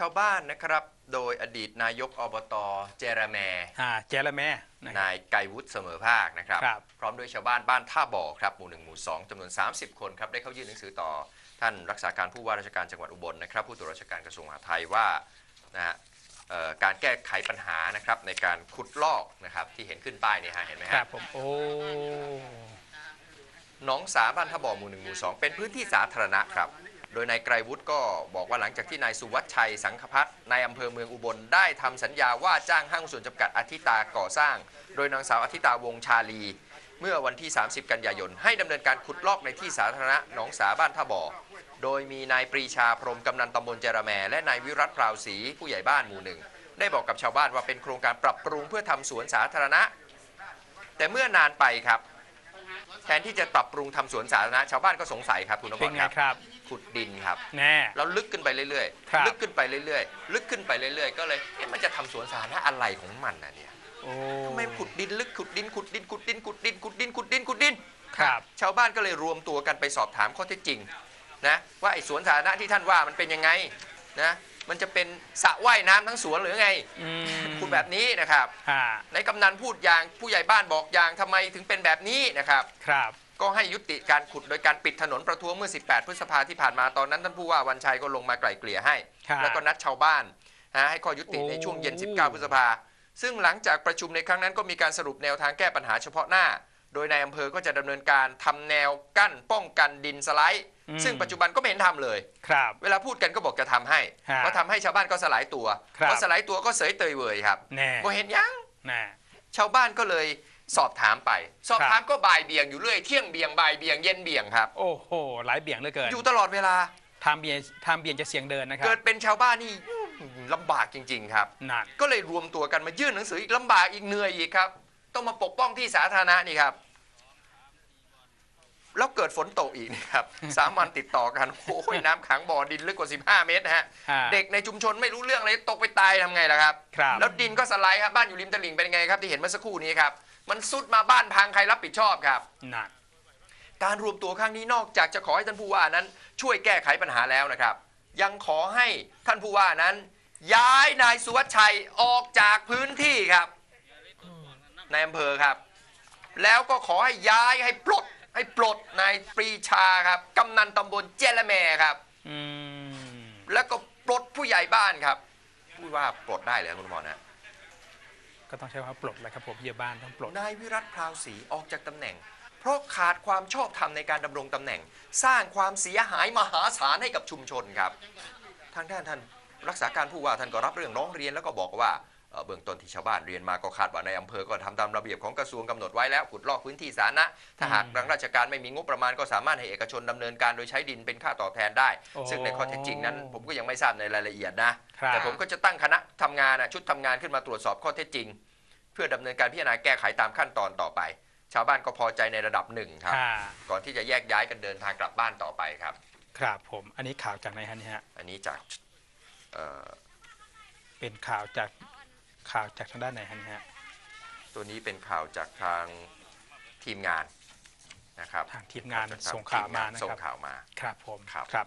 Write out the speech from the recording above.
ชาวบ้านนะครับ โดยอดีตนายกอบตเจระแมอ่าเจรแม่นะครับนายไกรวุฒิเสมอภาคนะครับ ครับ พร้อมด้วยชาวบ้านบ้านท่าบ่อครับหมู่หนึ่งหมู่สองจำนวน 30 คนครับได้เข้ายื่นหนังสือต่อท่านรักษาการผู้ว่าราชการจังหวัดอุบลนะครับ ผู้ตรวจราชการกระทรวงมหาดไทยว่านะฮะเอ่อการแก้ไขปัญหานะครับในการขุดลอกนะครับที่เห็นขึ้นป้ายนี่ฮะเห็นไหมครัฮะบผมโอ้ หนองสาบ้านท่าบ่อหมู่หนึ่งหมู่สองเป็นพื้นที่สาธารณะครับ โดยนายไกรวุฒิก็บอกว่าหลังจากที่นายสุวัชชัยสังคพัฒน์นายอำเภอเมืองอุบลได้ทำสัญญาว่าจ้างห้างส่วนจำกัดอาทิตาก่อสร้าง โดยนางสาวอาทิตาวงชาลี เมื่อวันที่ 30 กันยายน ให้ดำเนินการขุดลอกในที่สาธารณะหนองสาบ้านท่าบ่อโดยมีนายปรีชาพรมกำนันตำบลเจรแมและนายวิรัตพราวศรีผู้ใหญ่บ้านหมู่หนึ่งได้บอกกับชาวบ้านว่าเป็นโครงการปรับปรุงเพื่อทำสวนสาธารณะ แต่เมื่อนานไปครับ แทนที่จะปรับปรุงทำสวนสาธารณะชาวบ้านก็สงสัยครับคุณนพเป็นรไงครับครับ ขุดดินครับ แน่แล้วลึกขึ้นไปเรื่อยครับ ๆ ลึกขึ้นไปเรื่อยๆ ลึกขึ้นไปเรื่อยๆ ก็เลยเอ๊ะมันจะทำสวนสาธารณะอะไรของมันนะเนี่ยโอ้ ทำไมขุดดินลึกขุดดินขุดดินขุดดินขุดดินขุดดินขุดดินขุดดินครับ ชาวบ้านก็เลยรวมตัวกันไปสอบถามข้อเท็จจริงนะว่าไอ้สวนสาธารณะที่ท่านว่ามันเป็นยังไงนะมันจะเป็นสระว่ายน้ำทั้งสวนหรือไง อืมคุณแบบนี้นะครับอ่าในกำนันพูดอย่างผู้ใหญ่บ้านบอกอย่างทำไมถึงเป็นแบบนี้นะครับ ครับ ก็ให้ยุติการขุดโดยการปิดถนนประท้วงเมื่อ 18 พฤษภาที่ผ่านมาตอนนั้นท่านผู้ว่าวันชัยก็ลงมาไกล่เกลี่ยให้ ครับแล้วก็นัดชาวบ้านนะให้ข้อยุติโอ้ ในช่วงเย็น 19 พฤษภาซึ่งหลังจากประชุมในครั้งนั้นก็มีการสรุปแนวทางแก้ปัญหาเฉพาะหน้า โดยนายอำเภอก็จะดำเนินการทำแนวกั้นป้องกันดินสไลด์ อืม ซึ่งปัจจุบันก็ไม่เห็นทำเลย ครับ เวลาพูดกันก็บอกจะทำให้ฮะก็ทำให้ชาวบ้านก็สลายตัวครับ พอสลายตัวก็เสยเตยเวยครับแน่บ่เห็นยัง แน่ ชาวบ้านก็เลยสอบถามไป สอบถามก็บ่ายเบี่ยงอยู่เรื่อยเที่ยงเบี่ยงบ่ายเบี่ยงเย็นเบี่ยงครับ โอ้โห หลายเบี่ยงเหลือเกินอยู่ตลอดเวลาทำเบี่ยงทำเบี่ยงจะเสียงเดินนะครัเกิบดเป็นชาวบ้านนี่ลำบากจริง ๆ ครับ หนัก ก็เลยรวมตัวกันมายื่นหนังสืออีกลำบากอีกเหนื่อยอีกครับ ต้องมาปกป้องที่สาธารณะนี่ครับ แล้วเกิดฝนตกอีกนี่ครับ สามวันติดต่อกัน โอ้ยน้ำขังบ่อดินลึกกว่า 15 เมตรนะฮะ ฮะ เด็กในชุมชนไม่รู้เรื่องเลยตกไปตายทำไงล่ะครับ ครับ แล้วดินก็สไลด์ครับบ้านอยู่ริมตลิ่งเป็นไงครับที่เห็นเมื่อสักครู่นี้ครับ มันซุดมาบ้านพังใครรับผิดชอบครับ หนัก การรวมตัวครั้งนี้นอกจากจะขอให้ท่านผู้ว่านั้น ช่วยแก้ไขปัญหาแล้วนะครับ ยังขอให้ท่านผู้ว่านั้น ย้ายนายสุวัชชัยออกจากพื้นที่ครับ ในอำเภอครับ แล้วก็ขอให้ย้ายให้ปลด ให้ปลดนายปรีชาครับกำนันตำบลเจละแมครับ อืมแล้วก็ปลดผู้ใหญ่บ้านครับพูดว่าปลดได้เลยคุณหมอนะก็ต้องใช้คำว่าปลดแหละครับผมเยี่ยบ้านต้องปลด นายวิรัตพราวศรีออกจากตำแหน่ง เพราะขาดความชอบธรรมในการดำรงตำแหน่ง สร้างความเสียหายมหาศาลให้กับชุมชนครับ ทางด้านท่านรักษาการผู้ว่าท่านก็รับเรื่องร้องเรียนแล้วก็บอกว่า เอ่อเบื้องต้นที่ชาวบ้านเรียนมาก็คาดว่าในอำเภอก็ทำตามระเบียบของกระทรวงกำหนดไว้แล้วขุดลอกพื้นที่สาธารณะถ้าหากอืมทางราชการไม่มีงบประมาณก็สามารถให้เอกชนดำเนินการโดยใช้ดินเป็นค่าตอบแทนได้โอ้ซึ่งในข้อเท็จจริงนั้น ผมก็ยังไม่ทราบในรายละเอียดนะครับแต่ผมก็จะตั้งคณะทำงานนะชุดทำงานขึ้นมาตรวจสอบข้อเท็จจริง เพื่อดำเนินการพิจารณาแก้ไขตามขั้นตอนต่อไป ชาวบ้านก็พอใจในระดับหนึ่งครับค่ะก่อนที่จะแยกย้ายกันเดินทางกลับบ้านต่อไปครับ ครับผมอันนี้ข่าวจากไหนฮะเนี่ยฮะอันนี้จากเอ่อเป็นข่าวจาก ข่าวจากทางด้านไหนฮะเนี่ยฮะตัวนี้เป็นข่าวจากทางทีมงานนะครับทางทีมงานจากส่งข่าวมาทีนะส่งครับข่าวมาครับผมครับครับ